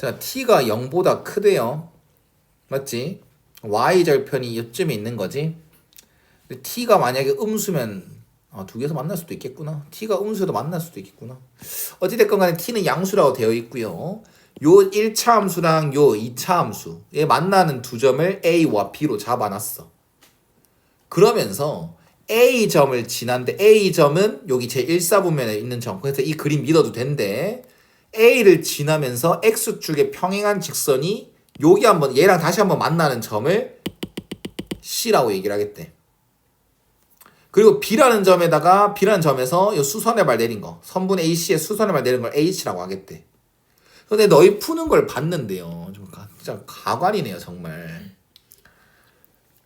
자, t가 0보다 크대요. 맞지? y 절편이 이쯤에 있는 거지. 근데 t가 만약에 음수면 아, 두 개에서 만날 수도 있겠구나. t가 음수에도 만날 수도 있겠구나. 어찌됐건 간에 t는 양수라고 되어 있고요. 요 1차 함수랑 요 2차 함수에 만나는 두 점을 a와 b로 잡아놨어. 그러면서 A 점을 지난데 A 점은 여기 제 1사분면에 있는 점. 그래서 이 그림 믿어도 된대. A를 지나면서 X축의 평행한 직선이 여기 한번 얘랑 다시 한번 만나는 점을 C라고 얘기를 하겠대. 그리고 B라는 점에다가 B라는 점에서 이 수선의 발 내린 거, 선분 AC의 수선의 발 내린 걸 H라고 하겠대. 근데 너희 푸는 걸 봤는데요. 좀 가, 진짜 가관이네요, 정말.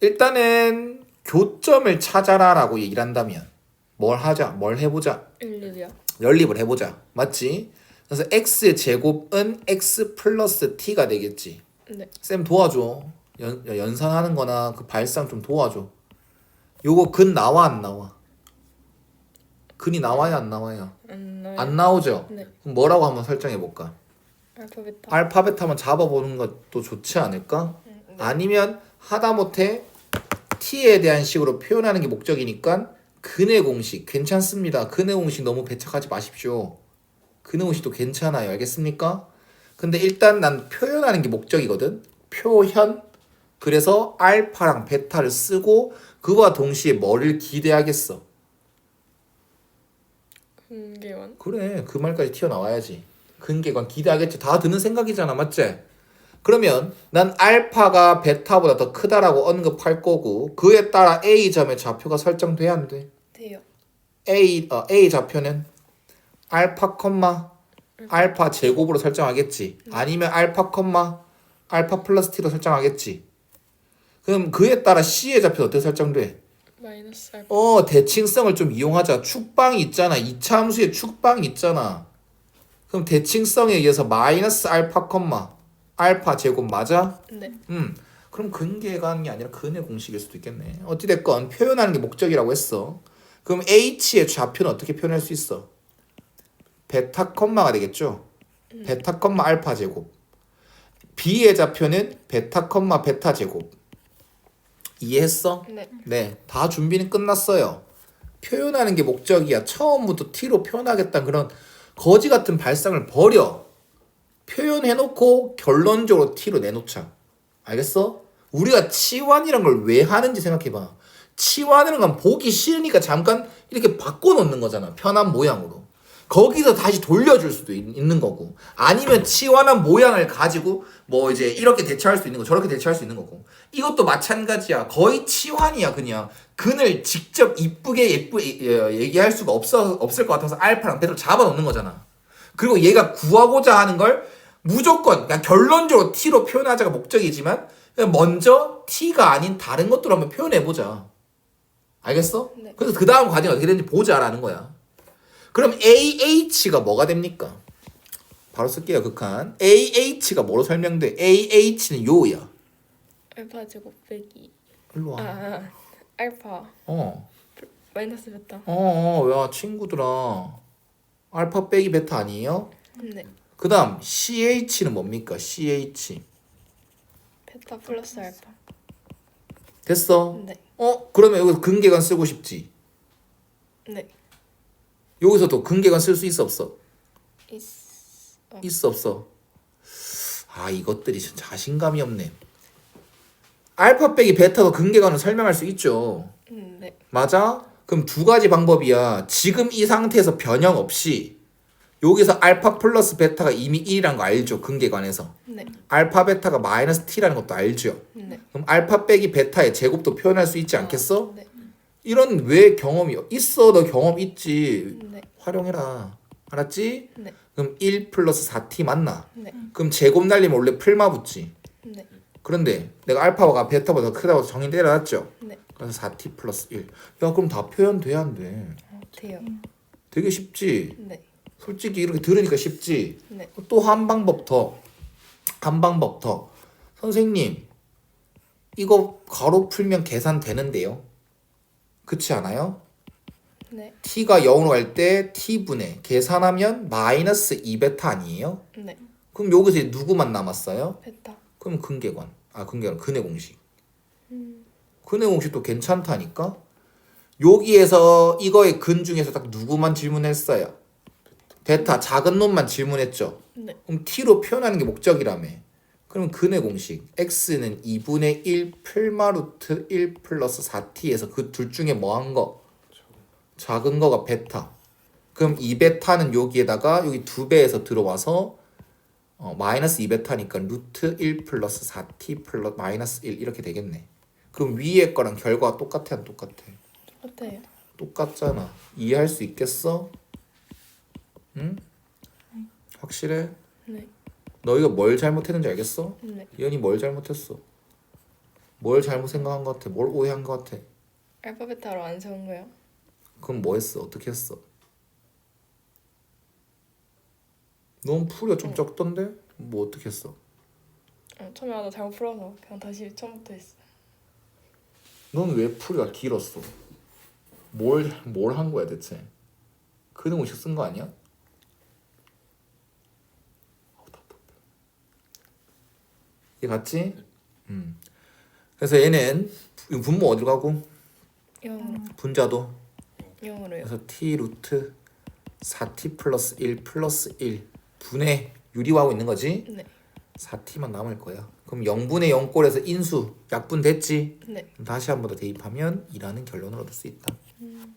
일단은 교점을 찾아라라고 얘기를 한다면 뭘 하자, 뭘 해보자, 1, 2요. 연립을 해보자, 맞지? 그래서 x 제곱은 x 플러스 t가 되겠지. 네. 쌤 도와줘. 연, 연산하는 거나 그 발상 좀 도와줘. 요거 근 나와 안 나와? 근이 나와야 안 나와요? 안 나요. 안 나오죠? 네. 그럼 뭐라고 한번 설정해 볼까? 알파 베타. 알파벳 한번 잡아보는 것도 좋지 않을까? 네. 아니면 하다못해 t에 대한 식으로 표현하는 게 목적이니까 근의 공식 괜찮습니다. 근의 공식 너무 배척하지 마십시오. 근의 공식도 괜찮아요. 알겠습니까? 근데 일단 난 표현하는 게 목적이거든. 표현. 그래서 알파랑 베타를 쓰고 그와 동시에 뭐를 기대하겠어? 근계원. 그래 그 말까지 튀어나와야지 근계관 기대하겠지 다 드는 생각이잖아 맞지? 그러면 난 알파가 베타보다 더 크다라고 언급할 거고 그에 따라 A 점의 좌표가 설정돼야 안 돼? 돼요. A 어, A 좌표는 알파 콤마 알파 제곱으로 설정하겠지 아니면 알파 콤마 알파 플러스 t로 설정하겠지 그럼 그에 따라 C의 좌표 어떻게 설정돼? 마이너스 알파. 어 대칭성을 좀 이용하자 축방이 있잖아 이차 함수에 축방이 있잖아 그럼 대칭성에 의해서 마이너스 알파 콤마 알파 제곱 맞아? 네. 음 그럼 근계관이 아니라 근의 공식일 수도 있겠네 어찌됐건 표현하는 게 목적이라고 했어 그럼 h의 좌표는 어떻게 표현할 수 있어? 베타 콤마가 되겠죠 베타 콤마 알파 제곱 b의 좌표는 베타 콤마 베타 제곱 이해했어? 네. 네, 다 준비는 끝났어요. 표현하는 게 목적이야. 처음부터 T로 표현하겠다는 그런 거지 같은 발상을 버려. 표현해놓고 결론적으로 T로 내놓자. 알겠어? 우리가 치환이란 걸 왜 하는지 생각해봐. 치환이라는 건 보기 싫으니까 잠깐 이렇게 바꿔놓는 거잖아. 편한 모양으로. 거기서 다시 돌려줄 수도 있, 는 거고. 아니면 치환한 모양을 가지고 뭐 이제 이렇게 대처할 수 있는 거 저렇게 대처할 수 있는 거고. 이것도 마찬가지야. 거의 치환이야 그냥. 근을 직접 이쁘게 예쁘게 예, 얘기할 수가 없어 없을 것 같아서 알파랑 베타를 잡아놓는 거잖아. 그리고 얘가 구하고자 하는 걸 무조건 그냥 결론적으로 t로 표현하자가 목적이지만 먼저 t가 아닌 다른 것들로 한번 표현해 보자. 알겠어? 네. 그래서 그 다음 과정이 어떻게 되는지 보자라는 거야 그럼 AH가 뭐가 됩니까? 바로 쓸게요 극한 AH가 뭐로 설명돼? AH는 요야 알파 제곱 빼기. 일로 와 아, 아. 알파 어. 마이너스 베타. 어, 어, 야, 친구들아. 알파 빼기 베타 아니에요? 네. 그 다음, CH는 뭡니까? CH. 베타 플러스 알파. 됐어? 네. 어? 그러면 여기서 근계관 쓰고 싶지? 네. 여기서도 근계관 쓸 수 있어, 없어? 있. 어. 있어, 없어? 아, 이것들이 진짜 자신감이 없네. 알파 빼기 베타도 근계관을 설명할 수 있죠. 음, 네. 맞아? 그럼 두 가지 방법이야. 지금 이 상태에서 변형 없이 여기서 알파 플러스 베타가 이미 1이란 거 알죠? 근계관에서. 네. 알파 베타가 마이너스 t라는 것도 알죠? 네. 그럼 알파 빼기 베타의 제곱도 표현할 수 있지 않겠어? 네. 이런 왜 경험이 있어? 너 경험 있지. 네. 활용해라. 알았지? 네. 그럼 1 플러스 4t 맞나? 네. 그럼 제곱 날리면 원래 풀마 붙지. 네. 그런데 내가 알파가 베타보다 더 크다고 정의 내려놨죠? 네. 그래서 4t 플러스 1. 야 그럼 다 표현돼야 안 돼. 어, 돼요. 되게 쉽지? 네. 솔직히 이렇게 들으니까 쉽지? 네. 또 한 방법 더. 한 방법 더. 선생님, 이거 가로 풀면 계산되는데요? 그렇지 않아요? 네. t가 0으로 갈 때 t분의 계산하면 마이너스 2베타 아니에요? 네. 그럼 여기서 이제 누구만 남았어요? 베타. 그럼 근계관. 아 근계관 근의 공식. 음. 근의 공식도 괜찮다니까. 여기에서 이거의 근 중에서 딱 누구만 질문했어요? 베타 작은 놈만 질문했죠. 네. 그럼 t로 표현하는 게 목적이라며. 그럼 근의 공식 x는 2분의 1 풀마루트 1 플러스 4t에서 그 둘 중에 뭐한 거? 작은 거가 베타. 그럼 2베타는 여기에다가 여기 두 배에서 들어와서 어, 마이너스 2베타니까 루트 1 플러스 4t 플러스 마이너스 1 이렇게 되겠네. 그럼 위에 거랑 결과가 똑같아 안 똑같아? 어때요? 똑같잖아. 이해할 수 있겠어? 응? 확실해? 네. 너희가 뭘 잘못했는지 알겠어? 네. 이현이 뭘 잘못했어? 뭘 잘못 생각한 것 같아? 뭘 오해한 것 같아? 알파 베타로 안 세운 거요? 그럼 뭐 했어? 어떻게 했어? 넌 풀이가 좀 적던데? 뭐 어떻게 했어? 어, 처음에 하나 잘못 풀어서 그냥 다시 처음부터 했어. 넌 왜 풀이가 길었어? 뭘 뭘 한 거야 대체? 그는 공식 쓴 거 아니야? 아우, 답답해. 이해 갔지? 음. 그래서 얘는 분- 분모 어디로 가고 0으로. 분자도 0으로요. 그래서 t 루트 4t 플러스 1 플러스 1 분의 유리화하고 있는 거지? 네. 4t만 남을 거야. 그럼 0분의 0꼴에서 인수 약분 됐지? 네. 다시 한 번 더 대입하면 2라는 결론을 얻을 수 있다. 음.